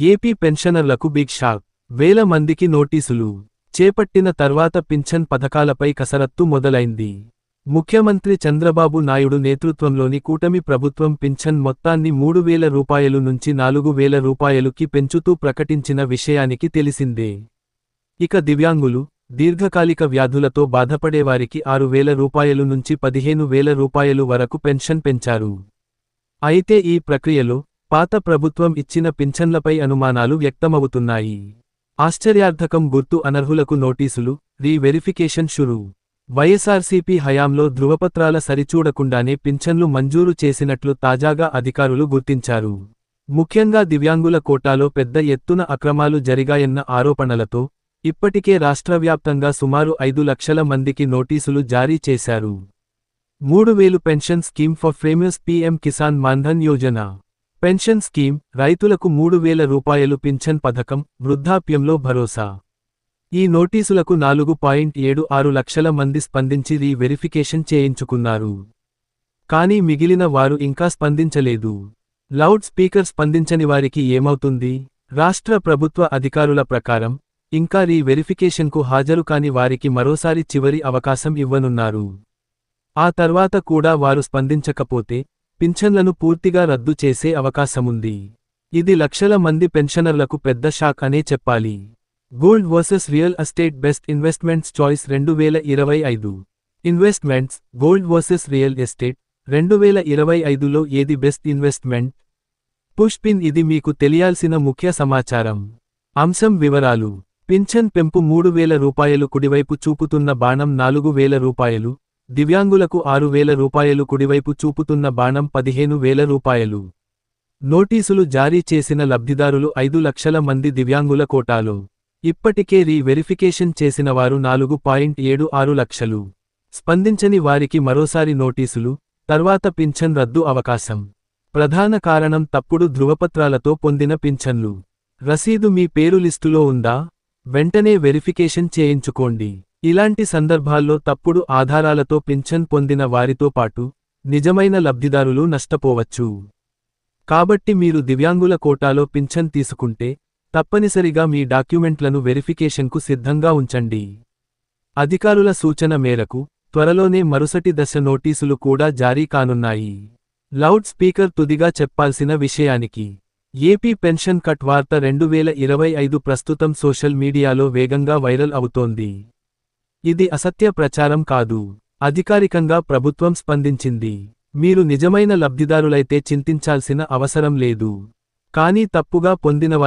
AP పెన్షనర్లకు big shock. వేల మందికి నోటీసులు. చేపట్టిన తర్వాత పింఛన్ పథకాలపై కసరత్తు మొదలైంది. ముఖ్యమంత్రి చంద్రబాబు నాయుడు నేతృత్వంలోని కూటమి ప్రభుత్వం పింఛన్ మొత్తాన్ని మూడు వేల రూపాయలు నుంచి నాలుగు వేల రూపాయలుకి పెంచుతూ ప్రకటించిన విషయానికి తెలిసిందే. ఇక దివ్యాంగులు దీర్ఘకాలిక వ్యాధులతో బాధపడేవారికి ఆరు వేల రూపాయలు నుంచి పదిహేను వేల రూపాయలు వరకు పెన్షన్ పెంచారు. అయితే ఈ ప్రక్రియలో పాత ప్రభుత్వం ఇచ్చిన పింఛన్లపై అనుమానాలు వ్యక్తమవుతున్నాయి. ఆశ్చర్యార్థకం గుర్తు అనర్హులకు నోటీసులు రీ వెరిఫికేషన్ షురూ. వైఎస్ఆర్సీపీ హయాంలో ధృవపత్రాల సరిచూడకుండానే పింఛన్లు మంజూరు చేసినట్లు తాజాగా అధికారులు గుర్తించారు. ముఖ్యంగా దివ్యాంగుల కోటాలో పెద్ద ఎత్తున అక్రమాలు జరిగాయన్న ఆరోపణలతో ఇప్పటికే రాష్ట్రవ్యాప్తంగా సుమారు ఐదు లక్షల మందికి నోటీసులు జారీ చేశారు. మూడు వేలు pension scheme for famous PM Kisan Maandhan Yojana. Pension scheme రైతులకు మూడు వేల రూపాయలు పింఛన్ పథకం వృద్ధాప్యంలో భరోసా. ఈ నోటీసులకు నాలుగు పాయింట్ ఏడు ఆరు లక్షల మంది స్పందించి రీ వెరిఫికేషన్ చేయించుకున్నారు. కానీ మిగిలిన వారు ఇంకా స్పందించలేదు. లౌడ్ స్పీకర్ స్పందించని వారికి ఏమవుతుంది? రాష్ట్ర ప్రభుత్వ అధికారుల ప్రకారం ఇంకా రీ వెరిఫికేషన్కు హాజరు కాని వారికి మరోసారి చివరి అవకాశం ఇవ్వనున్నారు. ఆ తర్వాత కూడా వారు స్పందించకపోతే పింఛన్లను పూర్తిగా రద్దు చేసే అవకాశముంది. ఇది లక్షల మంది పెన్షనర్లకు పెద్ద షాక్ అనే చెప్పాలి. Gold versus real estate best investments choice రెండు వేల ఇరవై ఐదు. Investments gold versus real estate రెండు వేల ఇరవై ఐదులో ఏది బెస్ట్ ఇన్వెస్ట్మెంట్? పుష్ పిన్ ఇది మీకు తెలియాల్సిన ముఖ్య సమాచారం. అంశం వివరాలు. పింఛన్ పెంపు మూడు వేల రూపాయలు కుడివైపు చూపుతున్న బాణం నాలుగు వేల రూపాయలు. దివ్యాంగులకు ఆరు వేల రూపాయలు కుడివైపు చూపుతున్న బాణం పదిహేను వేల రూపాయలు. నోటీసులు జారీ చేసిన లబ్ధిదారులు ఐదు లక్షల మంది దివ్యాంగుల కోటాలో. ఇప్పటికే రీ వెరిఫికేషన్ చేసిన వారు నాలుగు పాయింట్ ఏడు ఆరు లక్షలు. స్పందించని వారికి మరోసారి నోటీసులు తర్వాత పింఛన్ రద్దు అవకాశం. ప్రధాన కారణం తప్పుడు ధృవపత్రాలతో పొందిన పింఛన్లు. రసీదు మీ పేరు లిస్టులో ఉందా? వెంటనే వెరిఫికేషన్ చేయించుకోండి. ఇలాంటి సందర్భాల్లో తప్పుడు ఆధారాలతో పింఛన్ పొందిన వారితో పాటు నిజమైన లబ్ధిదారులు నష్టపోవచ్చు. కాబట్టి మీరు దివ్యాంగుల కోటాలో పింఛన్ తీసుకుంటే తప్పనిసరిగా మీ డాక్యుమెంట్లను వెరిఫికేషన్కు సిద్ధంగా ఉంచండి. అధికారుల సూచన మేరకు త్వరలోనే మరుసటి దశ నోటీసులు కూడా జారీ కానున్నాయి. లౌడ్ స్పీకర్ తుదిగా చెప్పాల్సిన విషయానికి ఏపీ పెన్షన్ కట్ వార్త రెండు వేల ఇరవై ఐదు ప్రస్తుతం సోషల్ మీడియాలో వేగంగా వైరల్ అవుతోంది. ఇది అసత్య ప్రచారం కాదు. అధికారికంగా ప్రభుత్వం స్పందించింది. మీరు నిజమైన లబ్ధిదారులైతే చింతించాల్సిన అవసరం లేదు. కానీ తప్పుగా పొందినవారి